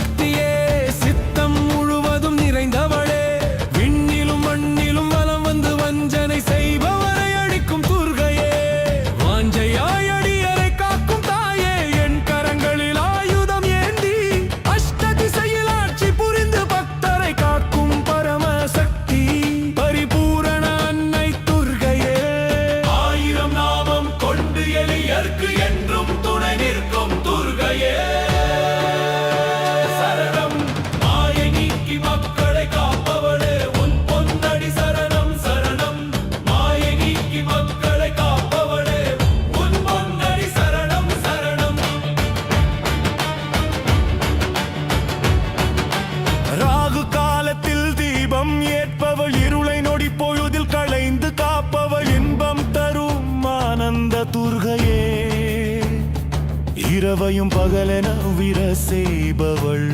சக்தியே இரவையும் பகலென உயிர செய்பவள்.